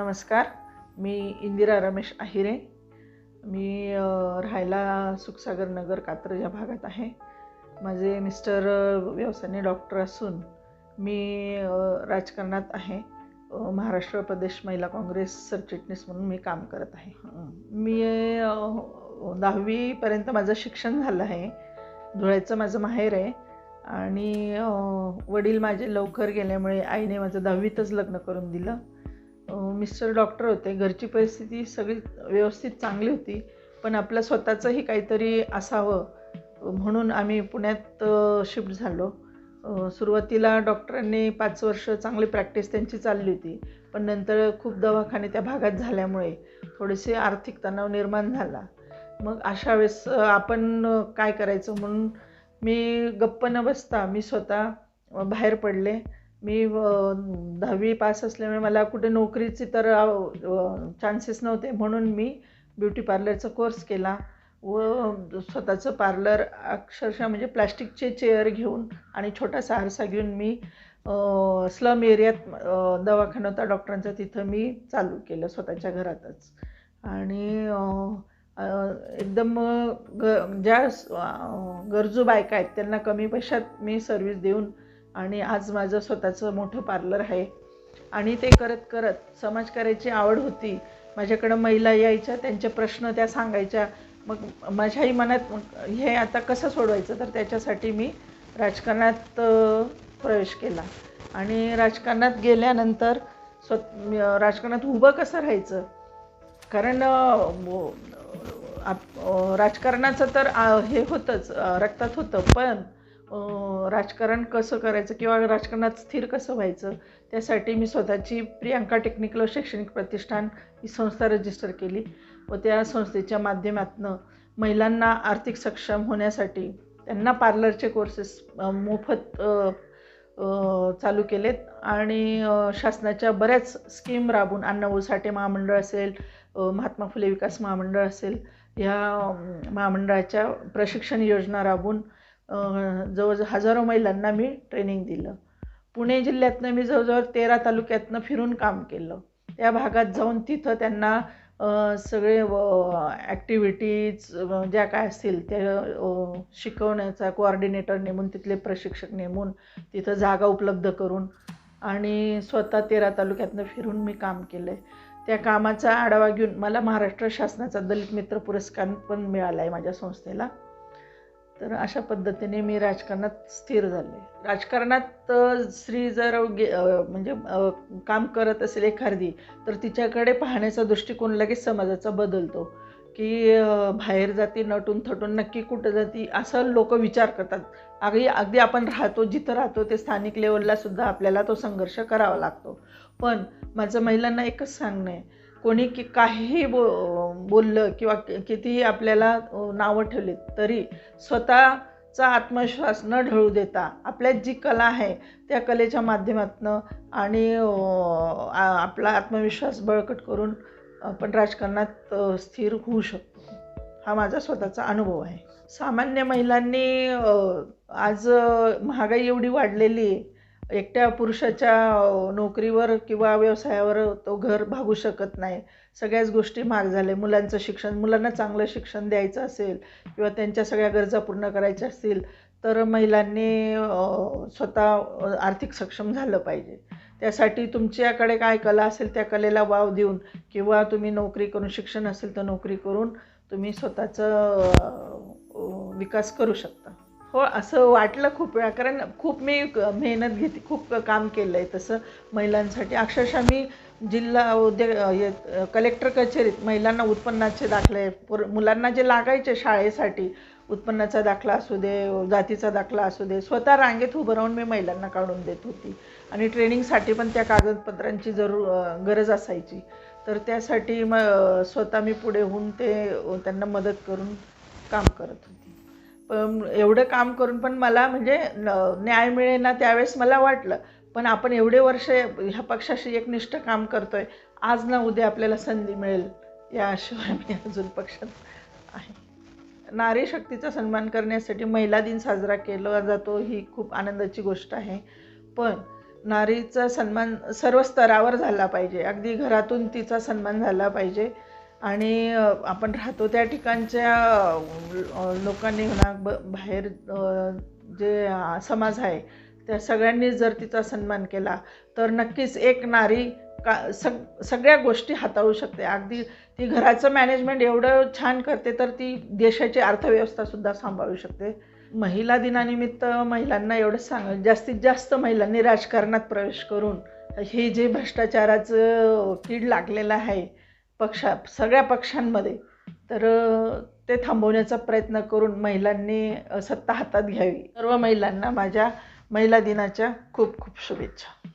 नमस्कार. मी इंदिरा रमेश आहिरे मी राहायला सुखसागर नगर कात्र या भागात आहे. माझे मिस्टर व्यवसायाने डॉक्टर असून मी राजकारणात आहे. महाराष्ट्र प्रदेश महिला काँग्रेस सरचिटणीस म्हणून मी काम करत आहे. मी दहावीपर्यंत माझं शिक्षण झालं आहे. धुळ्याचं माझं माहेर आहे. आणि वडील माझे लवकर गेल्यामुळे आईने माझं दहावीतच लग्न करून दिलं. मिस्टर डॉक्टर होते. घरची परिस्थिती सगळी व्यवस्थित चांगली होती. पण आपलं स्वतःचंही काहीतरी असावं. म्हणून आम्ही पुण्यात शिफ्ट झालो. सुरुवातीला डॉक्टरांनी पाच वर्ष चांगली प्रॅक्टिस त्यांची चालली होती. पण नंतर खूप दवाखाने त्या भागात झाल्यामुळे थोडेसे आर्थिक तणाव निर्माण झाला. मग अशा वेळेस आपण काय करायचं? म्हणून मी गप्प न बसता मी स्वतः बाहेर पडले. मी दहावी पास असल्यामुळे मला कुठे नोकरीची तर चान्सेस नव्हते. म्हणून मी ब्युटी पार्लरचा कोर्स केला व स्वतःचं पार्लर अक्षरशः म्हणजे प्लॅस्टिकचे चेअर घेऊन आणि छोटासा आरसा घेऊन मी स्लम एरियात दवाखाना होता. डॉक्टरांचा तिथं मी चालू केलं स्वतःच्या घरातच. आणि एकदम ग ज्या गरजू बायका आहेत त्यांना कमी पैशात मी सर्विस देऊन आणि आज माझं स्वतःचं मोठं पार्लर आहे. आणि ते करत करत समाजकार्याची आवड होती. माझ्याकडं महिला यायच्या त्यांचे प्रश्न त्या सांगायच्या. मग माझ्याही मनात हे आता कसं सोडवायचं? तर त्याच्यासाठी मी राजकारणात प्रवेश केला. आणि राजकारणात गेल्यानंतर स्व राजकारणात उभं कसं राहायचं? कारण आप- राजकारणाचं तर हे होतंच रक्तात होतं. पण राजकारण कसं करायचं किंवा राजकारणात स्थिर कसं व्हायचं त्यासाठी मी स्वतःची प्रियांका टेक्निकल शैक्षणिक प्रतिष्ठान ही संस्था रजिस्टर केली. व त्या संस्थेच्या माध्यमातून महिलांना आर्थिक सक्षम होण्यासाठी त्यांना पार्लरचे कोर्सेस मोफत चालू केलेत. आणि शासनाच्या बऱ्याच स्कीम राबून अण्णाभाऊ साठे महामंडळ असेल महात्मा फुले विकास महामंडळ असेल ह्या महामंडळाच्या प्रशिक्षण योजना राबून जवळजवळ हजारो महिलांना मी ट्रेनिंग दिलं. पुणे जिल्ह्यातनं मी जवळजवळ तेरा तालुक्यातनं फिरून काम केलं. त्या भागात जाऊन तिथं त्यांना सगळे ॲक्टिव्हिटीज ज्या काय असतील त्या शिकवण्याचा कोऑर्डिनेटर नेमून तिथले प्रशिक्षक नेमून तिथं जागा उपलब्ध करून आणि स्वतः तेरा तालुक्यातनं फिरून मी काम केलं आहे त्या कामाचा आढावा घेऊन मला महाराष्ट्र शासनाचा दलित मित्र पुरस्कार पण मिळाला आहे माझ्या संस्थेला. तर अशा पद्धतीने मी राजकारणात स्थिर झाले. राजकारणात स्त्री जर गे म्हणजे काम करत असेल एखादी तर तिच्याकडे पाहण्याचा दृष्टिकोन लगेच समाजाचा बदलतो. की बाहेर जाती नटून थटून नक्की कुठं जाती असं लोक विचार करतात. अगदी अगदी आपण राहतो जिथं राहतो ते स्थानिक लेवलला सुद्धा आपल्याला तो संघर्ष करावा लागतो. पण माझं महिलांना एकच सांगणं आहे. कोणी की काहीही बो बोललं किंवा कितीही आपल्याला नावं ठेवली तरी स्वतःचा आत्मविश्वास न ढळू देता आपल्यात जी कला आहे त्या कलेच्या माध्यमातून आणि आपला आत्मविश्वास बळकट करून आपण राजकारणात स्थिर होऊ शकतो. हा माझा स्वतःचा अनुभव आहे. सामान्य महिलांनी आज महागाई एवढी वाढलेली आहे एकट्या पुरुषाच्या नोकरीवर किंवा व्यवसायावर तो घर भागू शकत नाही. सगळ्याच गोष्टी महाग झाल्या. मुलांचं शिक्षण मुलांना चांगलं शिक्षण द्यायचं असेल किंवा त्यांच्या सगळ्या गरजा पूर्ण करायच्या असतील तर महिलांनी स्वतः आर्थिक सक्षम झालं पाहिजे. त्यासाठी तुमच्याकडे काय कला असेल त्या कलेला वाव देऊन किंवा तुम्ही नोकरी करून शिक्षण असेल तर नोकरी करून तुम्ही स्वतःचं विकास करू शकता. हो असं वाटलं खूप वेळा. कारण खूप मी क- मेहनत घेते खूप काम केलं आहे तसं महिलांसाठी. अक्षरशः मी जिल्हा उद्योग कलेक्टर कचेरीत महिलांना उत्पन्नाचे दाखले. पुर मुलांना जे लागायचे शाळेसाठी उत्पन्नाचा दाखला असू दे जातीचा दाखला असू दे स्वतः रांगेत उभं राहून मी महिलांना काढून देत होती. आणि ट्रेनिंगसाठी पण त्या कागदपत्रांची जरूर गरज असायची. तर त्यासाठी मग स्वतः मी पुढे होऊन ते त्यांना मदत करून काम करत होती. एवढं काम करून पण मला म्हणजे न- न्याय मिळेना त्यावेळेस मला वाटलं. पण आपण एवढे वर्ष ह्या पक्षाशी एकनिष्ठ काम करतोय आज ना उद्या आपल्याला संधी मिळेल याशिवाय मी अजून पक्षात आहे. नारी शक्तीचा सन्मान करण्यासाठी महिला दिन साजरा केला जातो ही खूप आनंदाची गोष्ट आहे. पण नारीचा सन्मान सर्व स्तरावर झाला पाहिजे. अगदी घरातून तिचा सन्मान झाला पाहिजे. आणि आपण राहतो त्या ठिकाणच्या लोकांनी म्हणा ब बाहेर जे समाज आहे त्या सगळ्यांनी जर तिचा सन्मान केला तर नक्कीच एक नारी का सग सगळ्या गोष्टी हाताळू शकते. अगदी ती घराचं मॅनेजमेंट एवढं छान करते तर ती देशाची अर्थव्यवस्थासुद्धा सांभाळू शकते. महिला दिनानिमित्त महिलांना एवढंच सांग जास्तीत जास्त महिलांनी राजकारणात प्रवेश करून हे जे भ्रष्टाचाराचं कीड लागलेलं आहे पक्षा सगळ्या पक्षांमध्ये. तर ते थांबवण्याचा प्रयत्न करून महिलांनी सत्ता हातात घ्यावी. सर्व महिलांना माझ्या महिला दिनाच्या खूप खूप शुभेच्छा.